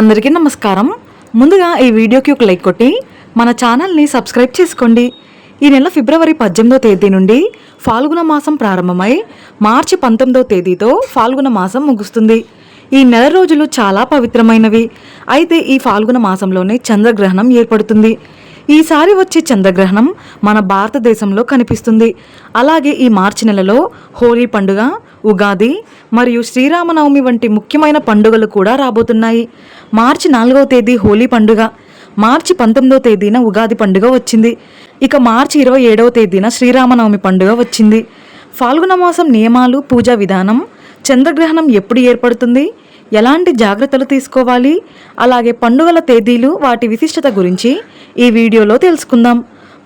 అందరికీ నమస్కారం. ముందుగా ఈ వీడియోకి ఒక లైక్ కొట్టి మన ఛానల్ని సబ్స్క్రైబ్ చేసుకోండి. ఈ నెల ఫిబ్రవరి పద్దెనిమిదో తేదీ నుండి ఫాల్గుణ మాసం ప్రారంభమై మార్చి పంతొమ్మిదో తేదీతో ఫాల్గుణ మాసం ముగుస్తుంది. ఈ నెల రోజులు చాలా పవిత్రమైనవి. అయితే ఈ ఫాల్గుణ మాసంలోనే చంద్రగ్రహణం ఏర్పడుతుంది. ఈసారి వచ్చే చంద్రగ్రహణం మన భారతదేశంలో కనిపిస్తుంది. అలాగే ఈ మార్చి నెలలో హోలీ పండుగ ఉగాది మరియు శ్రీరామనవమి వంటి ముఖ్యమైన పండుగలు కూడా రాబోతున్నాయి. మార్చి నాలుగవ తేదీ హోలీ పండుగ. మార్చి పంతొమ్మిదవ తేదీన ఉగాది పండుగ వచ్చింది. ఇక మార్చి ఇరవై ఏడవ తేదీన శ్రీరామనవమి పండుగ వచ్చింది. ఫాల్గుణ మాసం నియమాలు పూజా విధానం చంద్రగ్రహణం ఎప్పుడు ఏర్పడుతుంది? ఎలాంటి జాగ్రత్తలు తీసుకోవాలి? అలాగే పండుగల తేదీలు వాటి విశిష్టత గురించి ఈ వీడియోలో తెలుసుకుందాం.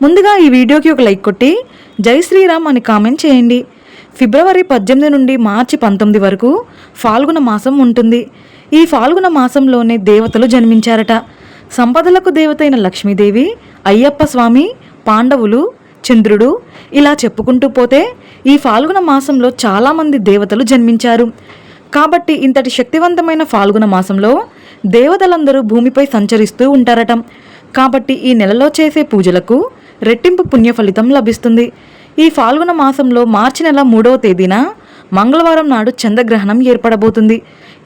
ముందుగా ఈ వీడియోకి ఒక లైక్ కొట్టి జై శ్రీరామ్ అని కామెంట్ చేయండి. ఫిబ్రవరి పద్దెనిమిది నుండి మార్చి పంతొమ్మిది వరకు ఫాల్గుణ మాసం ఉంటుంది. ఈ ఫాల్గుణ మాసంలోనే దేవతలు జన్మించారట. సంపదలకు దేవతైన లక్ష్మీదేవి అయ్యప్ప స్వామి పాండవులు చంద్రుడు ఇలా చెప్పుకుంటూ పోతే ఈ ఫాల్గుణ మాసంలో చాలామంది దేవతలు జన్మించారు. కాబట్టి ఇంతటి శక్తివంతమైన ఫాల్గుణ మాసంలో దేవతలందరూ భూమిపై సంచరిస్తూ ఉంటారట. కాబట్టి ఈ నెలలో చేసే పూజలకు రెట్టింపు పుణ్య ఫలితం లభిస్తుంది. ఈ ఫాల్గుణ మాసంలో మార్చి నెల మూడవ తేదీన మంగళవారం నాడు చంద్రగ్రహణం ఏర్పడబోతుంది.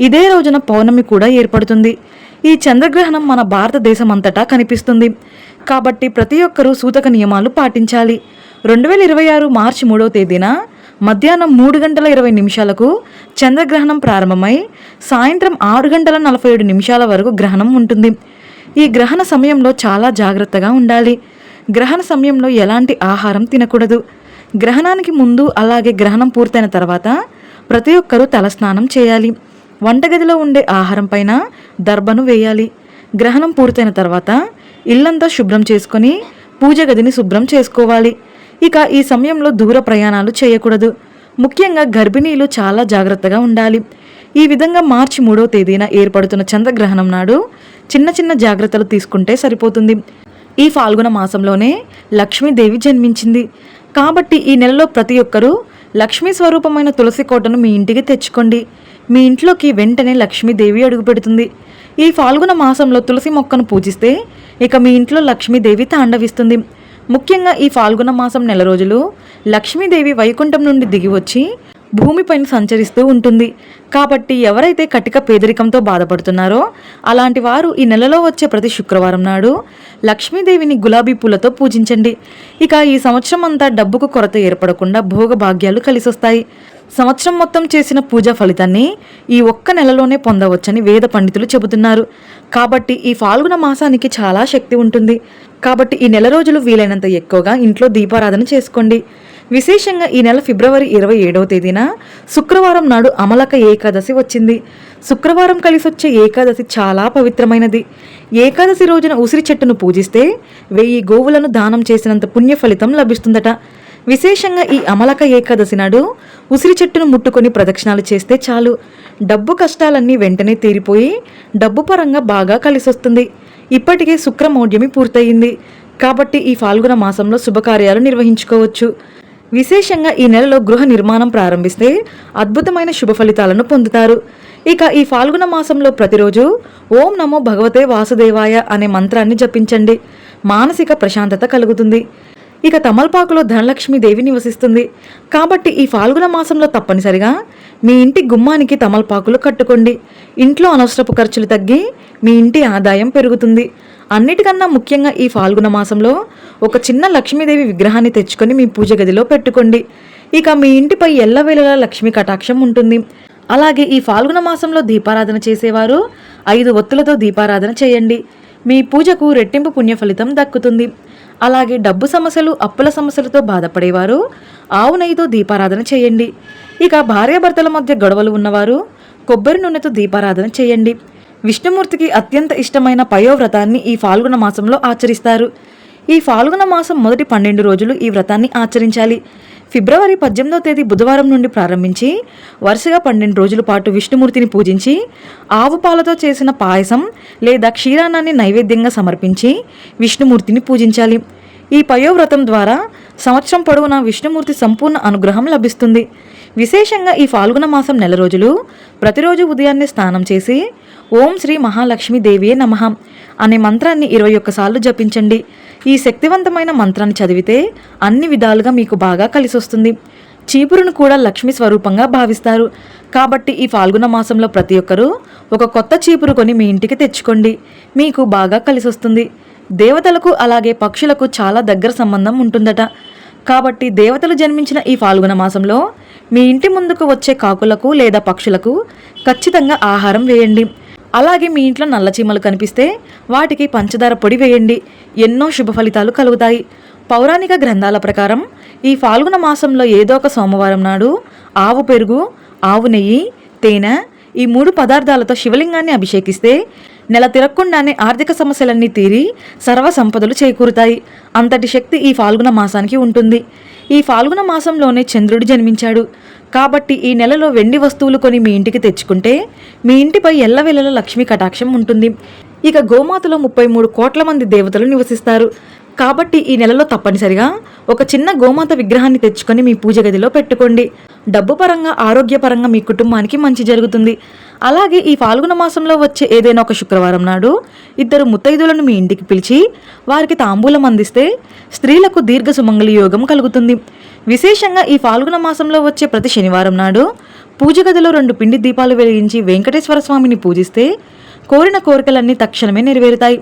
ఇదే రోజున పౌర్ణమి కూడా ఏర్పడుతుంది. ఈ చంద్రగ్రహణం మన భారతదేశం అంతటా కనిపిస్తుంది. కాబట్టి ప్రతి ఒక్కరూ సూతక నియమాలు పాటించాలి. రెండు వేల ఇరవై ఆరు మార్చి మూడవ తేదీన మధ్యాహ్నం మూడు గంటల ఇరవై నిమిషాలకు చంద్రగ్రహణం ప్రారంభమై సాయంత్రం ఆరు గంటల నలభై ఏడు నిమిషాల వరకు గ్రహణం ఉంటుంది. ఈ గ్రహణ సమయంలో చాలా జాగ్రత్తగా ఉండాలి. గ్రహణ సమయంలో ఎలాంటి ఆహారం తినకూడదు. గ్రహణానికి ముందు అలాగే గ్రహణం పూర్తయిన తర్వాత ప్రతి ఒక్కరూ తలస్నానం చేయాలి. వంటగదిలో ఉండే ఆహారం పైన దర్భను వేయాలి. గ్రహణం పూర్తయిన తర్వాత ఇల్లంతా శుభ్రం చేసుకొని పూజ గదిని శుభ్రం చేసుకోవాలి. ఇక ఈ సమయంలో దూర ప్రయాణాలు చేయకూడదు. ముఖ్యంగా గర్భిణీలు చాలా జాగ్రత్తగా ఉండాలి. ఈ విధంగా మార్చి మూడో తేదీన ఏర్పడుతున్న చంద్రగ్రహణం నాడు చిన్న చిన్న జాగ్రత్తలు తీసుకుంటే సరిపోతుంది. ఈ ఫాల్గుణ మాసంలోనే లక్ష్మీదేవి జన్మించింది. కాబట్టి ఈ నెలలో ప్రతి ఒక్కరూ లక్ష్మీ స్వరూపమైన తులసి కోటను మీ ఇంటికి తెచ్చుకోండి. మీ ఇంట్లోకి వెంటనే లక్ష్మీదేవి అడుగుపెడుతుంది ఈ ఫాల్గుణ మాసంలో తులసి మొక్కను పూజిస్తే ఇక మీ ఇంట్లో లక్ష్మీదేవి తాండవిస్తుంది. ముఖ్యంగా ఈ ఫాల్గుణ మాసం నెల రోజులు లక్ష్మీదేవి వైకుంఠం నుండి దిగి వచ్చి భూమిపైన సంచరిస్తూ ఉంటుంది. కాబట్టి ఎవరైతే కటిక పేదరికంతో బాధపడుతున్నారో అలాంటి వారు ఈ నెలలో వచ్చే ప్రతి శుక్రవారం నాడు లక్ష్మీదేవిని గులాబీ పూలతో పూజించండి. ఇక ఈ సంవత్సరం అంతా డబ్బుకు కొరత ఏర్పడకుండా భోగభాగ్యాలు కలిసొస్తాయి. సంవత్సరం మొత్తం చేసిన పూజా ఫలితాన్ని ఈ ఒక్క నెలలోనే పొందవచ్చని వేద పండితులు చెబుతున్నారు. కాబట్టి ఈ ఫాల్గుణ మాసానికి చాలా శక్తి ఉంటుంది. కాబట్టి ఈ నెల రోజులు వీలైనంత ఎక్కువగా ఇంట్లో దీపారాధన చేసుకోండి. విశేషంగా ఈ నెల ఫిబ్రవరి ఇరవై ఏడవ తేదీన శుక్రవారం నాడు అమలక ఏకాదశి వచ్చింది. శుక్రవారం కలిసొచ్చే ఏకాదశి చాలా పవిత్రమైనది. ఏకాదశి రోజున ఉసిరి చెట్టును పూజిస్తే వెయ్యి గోవులను దానం చేసినంత పుణ్య ఫలితం లభిస్తుందట. విశేషంగా ఈ అమలక ఏకాదశి నాడు ఉసిరి చెట్టును ముట్టుకొని ప్రదక్షిణాలు చేస్తే చాలు. డబ్బు కష్టాలన్నీ వెంటనే తీరిపోయి డబ్బు పరంగా బాగా కలిసొస్తుంది. ఇప్పటికే శుక్రమౌఢ్యమి పూర్తయింది. కాబట్టి ఈ ఫాల్గుణ మాసంలో శుభకార్యాలు నిర్వహించుకోవచ్చు. విశేషంగా ఈ నెలలో గృహ నిర్మాణం ప్రారంభిస్తే అద్భుతమైన శుభ ఫలితాలను పొందుతారు. ఇక ఈ ఫాల్గుణ మాసంలో ప్రతిరోజు ఓం నమో భగవతే వాసుదేవాయ అనే మంత్రాన్ని జపించండి. మానసిక ప్రశాంతత కలుగుతుంది. ఇక తమలపాకులో ధనలక్ష్మీదేవి నివసిస్తుంది. కాబట్టి ఈ ఫాల్గుణ మాసంలో తప్పనిసరిగా మీ ఇంటి గుమ్మానికి తమలపాకులు కట్టుకోండి. ఇంట్లో అనవసరపు ఖర్చులు తగ్గి మీ ఇంటి ఆదాయం పెరుగుతుంది. అన్నిటికన్నా ముఖ్యంగా ఈ ఫాల్గుణ మాసంలో ఒక చిన్న లక్ష్మీదేవి విగ్రహాన్ని తెచ్చుకొని మీ పూజ గదిలో పెట్టుకోండి. ఇక మీ ఇంటిపై ఎల్లవేళలా లక్ష్మీ కటాక్షం ఉంటుంది. అలాగే ఈ ఫాల్గుణ మాసంలో దీపారాధన చేసేవారు ఐదు ఒత్తులతో దీపారాధన చేయండి. మీ పూజకు రెట్టింపు పుణ్య ఫలితం దక్కుతుంది. అలాగే డబ్బు సమస్యలు అప్పుల సమస్యలతో బాధపడేవారు. ఆవు నెయ్యితో దీపారాధన చేయండి. ఇక భార్యాభర్తల మధ్య గొడవలు ఉన్నవారు కొబ్బరి నూనెతో దీపారాధన చేయండి. విష్ణుమూర్తికి అత్యంత ఇష్టమైన పయోవ్రతాన్ని ఈ ఫాల్గుణ మాసంలో ఆచరిస్తారు. ఈ ఫాల్గుణ మాసం మొదటి పన్నెండు రోజులు ఈ వ్రతాన్ని ఆచరించాలి. ఫిబ్రవరి పద్దెనిమిదో తేదీ బుధవారం నుండి ప్రారంభించి వరుసగా పన్నెండు రోజుల పాటు విష్ణుమూర్తిని పూజించి ఆవు పాలతో చేసిన పాయసం లేదా క్షీరాన్నాన్ని నైవేద్యంగా సమర్పించి విష్ణుమూర్తిని పూజించాలి. ఈ పయోవ్రతం ద్వారా సంవత్సరం పొడవునా విష్ణుమూర్తి సంపూర్ణ అనుగ్రహం లభిస్తుంది. విశేషంగా ఈ ఫాల్గుణ మాసం నెల రోజులు ప్రతిరోజు ఉదయాన్నే స్నానం చేసి ఓం శ్రీ మహాలక్ష్మి దేవియే నమః అనే మంత్రాన్ని ఇరవై ఒక్కసార్లు జపించండి. ఈ శక్తివంతమైన మంత్రాన్ని చదివితే అన్ని విధాలుగా మీకు బాగా కలిసొస్తుంది. చీపురును కూడా లక్ష్మి స్వరూపంగా భావిస్తారు. కాబట్టి ఈ ఫాల్గుణ మాసంలో ప్రతి ఒక్కరూ ఒక కొత్త చీపురు కొని మీ ఇంటికి తెచ్చుకోండి. మీకు బాగా కలిసొస్తుంది. దేవతలకు అలాగే పక్షులకు చాలా దగ్గర సంబంధం ఉంటుందట. కాబట్టి దేవతలు జన్మించిన ఈ ఫాల్గుణ మాసంలో మీ ఇంటి ముందుకు వచ్చే కాకులకు లేదా పక్షులకు ఖచ్చితంగా ఆహారం వేయండి. అలాగే మీ ఇంట్లో నల్ల చీమలు కనిపిస్తే వాటికి పంచదార పొడి వేయండి. ఎన్నో శుభ ఫలితాలు కలుగుతాయి. పౌరాణిక గ్రంథాల ప్రకారం ఈ ఫాల్గుణ మాసంలో ఏదో ఒక సోమవారం నాడు ఆవు పెరుగు ఆవు నెయ్యి తేనె ఈ మూడు పదార్థాలతో శివలింగాన్ని అభిషేకిస్తే నెల తిరగకుండానే ఆర్థిక సమస్యలన్నీ తీరి సర్వ సంపదలు చేకూరుతాయి. అంతటి శక్తి ఈ ఫాల్గుణ మాసానికి ఉంటుంది. ఈ ఫాల్గుణ మాసంలోనే చంద్రుడు జన్మించాడు. కాబట్టి ఈ నెలలో వెండి వస్తువులు కొని మీ ఇంటికి తెచ్చుకుంటే మీ ఇంటిపై ఎల్లవెల్లల లక్ష్మీ కటాక్షం ఉంటుంది. ఇక గోమాతలో ముప్పై మూడు కోట్ల మంది దేవతలు నివసిస్తారు. కాబట్టి ఈ నెలలో తప్పనిసరిగా ఒక చిన్న గోమాత విగ్రహాన్ని తెచ్చుకొని మీ పూజ గదిలో పెట్టుకోండి. డబ్బు పరంగా ఆరోగ్యపరంగా మీ కుటుంబానికి మంచి జరుగుతుంది. అలాగే ఈ ఫాల్గుణ మాసంలో వచ్చే ఏదైనా ఒక శుక్రవారం నాడు ఇద్దరు ముత్తైదులను మీ ఇంటికి పిలిచి వారికి తాంబూలం అందిస్తే స్త్రీలకు దీర్ఘ సుమంగళి యోగం కలుగుతుంది. విశేషంగా ఈ ఫాల్గుణ మాసంలో వచ్చే ప్రతి శనివారం నాడు పూజ గదిలో రెండు పిండి దీపాలు వెలిగించి వెంకటేశ్వర స్వామిని పూజిస్తే కోరిన కోరికలన్నీ తక్షణమే నెరవేరుతాయి.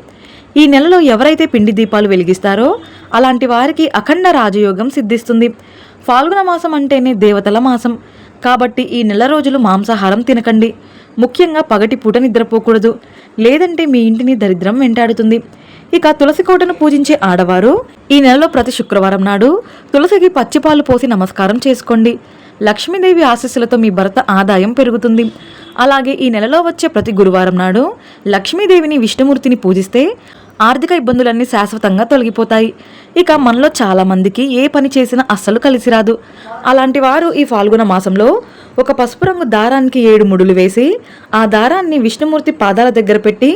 ఈ నెలలో ఎవరైతే పిండి దీపాలు వెలిగిస్తారో అలాంటి వారికి అఖండ రాజయోగం సిద్ధిస్తుంది. ఫాల్గుణ మాసం అంటేనే దేవతల మాసం. కాబట్టి ఈ నెల రోజులు మాంసాహారం తినకండి. ముఖ్యంగా పగటి పూట నిద్రపోకూడదు. లేదంటే మీ ఇంటిని దరిద్రం వెంటాడుతుంది. ఇక తులసి కోటను పూజించే ఆడవారు ఈ నెలలో ప్రతి శుక్రవారం నాడు తులసికి పచ్చిపాలు పోసి నమస్కారం చేసుకోండి. లక్ష్మీదేవి ఆశీస్సులతో మీ భర్త ఆదాయం పెరుగుతుంది. అలాగే ఈ నెలలో వచ్చే ప్రతి గురువారం నాడు లక్ష్మీదేవిని విష్ణుమూర్తిని పూజిస్తే ఆర్థిక ఇబ్బందులన్నీ శాశ్వతంగా తొలగిపోతాయి. ఇక మనలో చాలామందికి ఏ పని చేసినా అస్సలు కలిసి రాదు. అలాంటి వారు ఈ ఫాల్గుణ మాసంలో ఒక పసుపు రంగు దారానికి ఏడు ముడులు వేసి ఆ దారాన్ని విష్ణుమూర్తి పాదాల దగ్గర పెట్టి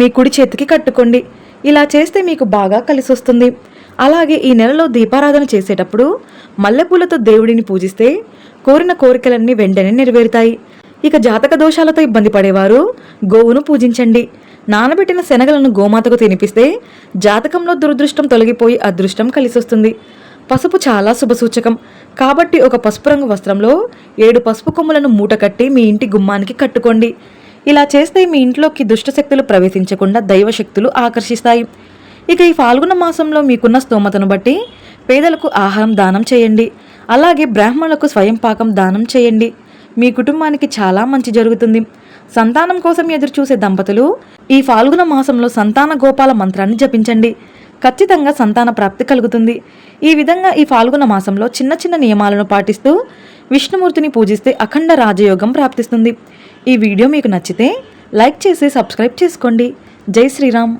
మీ కుడి చేతికి కట్టుకోండి. ఇలా చేస్తే మీకు బాగా కలిసి వస్తుంది అలాగే ఈ నెలలో దీపారాధన చేసేటప్పుడు మల్లెపూలతో దేవుడిని పూజిస్తే కోరిన కోరికలన్నీ వెంటనే నెరవేరుతాయి. ఇక జాతక దోషాలతో ఇబ్బంది పడేవారు గోవును పూజించండి. నానబెట్టిన శనగలను గోమాతకు తినిపిస్తే జాతకంలో దురదృష్టం తొలగిపోయి అదృష్టం కలిసొస్తుంది. పసుపు చాలా శుభసూచకం కాబట్టి ఒక పసుపు రంగు వస్త్రంలో ఏడు పసుపు కొమ్ములను మూట కట్టి మీ ఇంటి గుమ్మానికి కట్టుకోండి. ఇలా చేస్తే మీ ఇంట్లోకి దుష్టశక్తులు ప్రవేశించకుండా దైవశక్తులు ఆకర్షిస్తాయి. ఇక ఈ ఫాల్గుణ మాసంలో మీకున్న స్తోమతను బట్టి పేదలకు ఆహారం దానం చేయండి. అలాగే బ్రాహ్మణులకు స్వయం పాకం దానం చేయండి. మీ కుటుంబానికి చాలా మంచి జరుగుతుంది. సంతానం కోసం ఎదురు చూసే దంపతులు ఈ ఫాల్గుణ మాసంలో సంతాన గోపాల మంత్రాన్ని జపించండి. ఖచ్చితంగా సంతాన ప్రాప్తి కలుగుతుంది. ఈ విధంగా ఈ ఫాల్గుణ మాసంలో చిన్న చిన్న నియమాలను పాటిస్తూ విష్ణుమూర్తిని పూజిస్తే అఖండ రాజయోగం ప్రాప్తిస్తుంది. ఈ వీడియో మీకు నచ్చితే లైక్ చేసి సబ్స్క్రైబ్ చేసుకోండి. జై శ్రీరామ్.